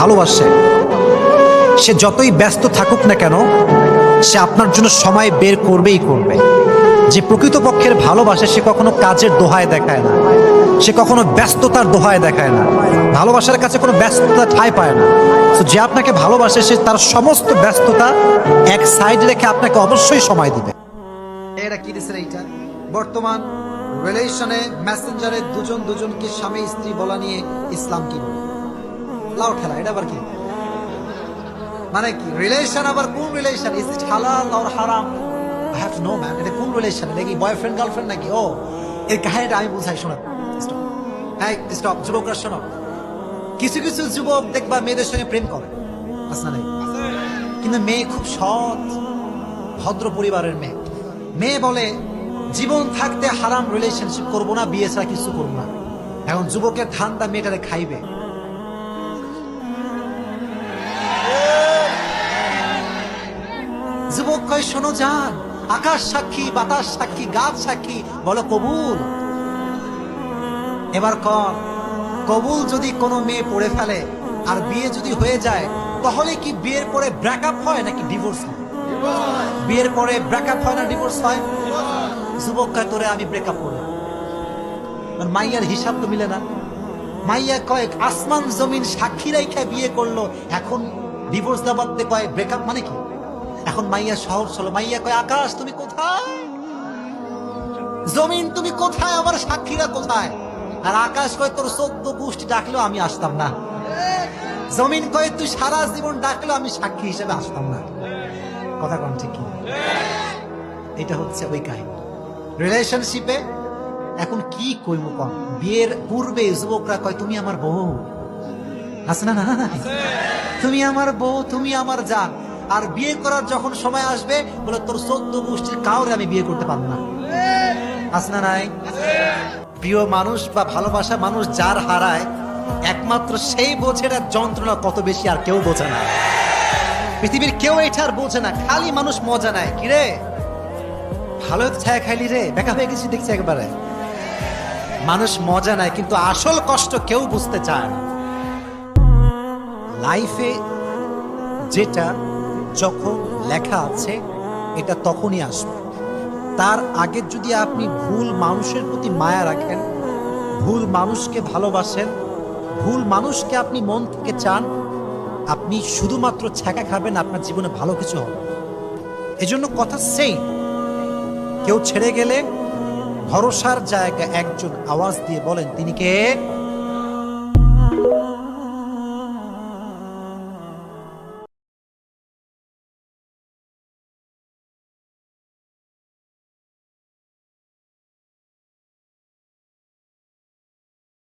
ভালোবাসে। সে যতই ব্যস্ত থাকুক না কেন, সে আপনার জন্য সময় বের করবেই করবে। যে প্রকৃতপক্ষের ভালোবাসে, সে কখনো কাজের দোহায় দেখায় না। সে কখনো ব্যস্ততার দোহায় দেখায় না। ভালোবাসার কাছে কোনো ব্যস্ততা ঠাঁই পায় না। তো যে আপনাকে ভালোবাসে, সে তার সমস্ত ব্যস্ততা এক সাইড রেখে আপনাকে অবশ্যই সময় দিবে। এরা কি দিছে এইটা বর্তমান রিলেশনে মেসেঞ্জারে দুজন দুজনকে স্বামী স্ত্রী বলা নিয়ে ইসলাম কি বলে? লাউ ঠেলা এটা আবার কি? মানে কি রিলেশন আবার কোন রিলেশন ইজ ইট হালাল অর হারাম আই হ্যাভ নো ম্যান এটা কোন রিলেশন এটা কি বয়ফ্রেন্ড গার্লফ্রেন্ড নাকি? ও, এর কাহিনীটা আমি বুঝাই শোনা হ্যাঁ স্টপ যুবকরা, শোনো। কিছু কিছু যুবক দেখবা মেয়েদের সঙ্গে প্রেম করে। আছে না নাই? কিন্তু মেয়ে খুব সৎ, ভদ্র পরিবারের মেয়ে। মেয়ে বলে, জীবন থাকতে হারাম রিলেশনশিপ করব না, বিয়ে ছাড়া কিছু করব না। এখন যুবকের ধান্দা মেয়েটারে খাইবে। যুবক শোনো যান। আকাশ সাক্ষী, বাতাস সাক্ষী, গাছ সাক্ষী, বলো কবুল? এবার কর, কবুল যদি কোনো মেয়ে পড়ে ফেলে আর বিয়ে যদি হয়ে যায়, তাহলে কি বিয়ের পরে ব্রেকআপ হয় নাকি ডিভোর্স হয়? বিয়ের পরে ব্রেকআপ হয় না ডিভোর্স হয়? যুবক কয়, তোরে আমি ব্রেকআপ করলাম মাইয়ার হিসাব তো মিলে না। মাইয়া কয়েক আসমান জমিন সাক্ষী রেখে বিয়ে করল, এখন ডিভোর্স দাবাতে কয় ব্রেকআপ মানে কি? এখন মাইয়া শহর চলো। মাইয়া কয়, আকাশ, তুমি কোথায়? জমিন তুমি কোথায়? আমার সাক্ষীরা কোথায়? আর আকাশ কয়, তোর চোদ্দ গোষ্ঠী ডাকলেও আমি আসতাম না। জমিন কয়, তুই সারা জীবন ডাকলেও আমি সাক্ষী হিসেবে আসতাম না। কথা কোন ঠিক এটা হচ্ছে ওই কাহিনী। রিলেশনশিপে এখন কি কইব কম? বিয়ের পূর্বে যুবকরা কয়, তুমি আমার বউ। আছে না না। তুমি আমার বউ, তুমি আমার জান। আর বিয়ে করার যখন সময় আসবে, বলে তোর চোদ্দ গোষ্ঠীর কাউরে আমি বিয়ে করতে পারব না। আসনা নাই? প্রিয় মানুষ বা ভালোবাসা মানুষ যার হারায়, একমাত্র সেই বোঝে না যন্ত্রণা কত বেশি আর কেউ বোঝে না। পৃথিবীর কেউ এটা আর বোঝে না, খালি মানুষ মজা নেয়। কিরে ভালো ছায়া খাইলি রে, বেকা হয়ে গেছি দেখছি একবারে। মানুষ মজা নেয়, কিন্তু আসল কষ্ট কেউ বুঝতে চায় না। লাইফে যেটা যখন লেখা আছে, এটা তখনই আসবে। তার আগে যদি আপনি ভুল মানুষের প্রতি মায়া রাখেন, ভুল মানুষকে ভালোবাসেন, ভুল মানুষকে আপনি মন থেকে চান, আপনি শুধুমাত্র ছ্যাঁকা খাবেন, আপনার জীবনে ভালো কিছু হবে। এজন্য কথা সেই, কেউ ছেড়ে গেলে ভরসার জায়গা একজন আওয়াজ দিয়ে বলেন, তিনি কে?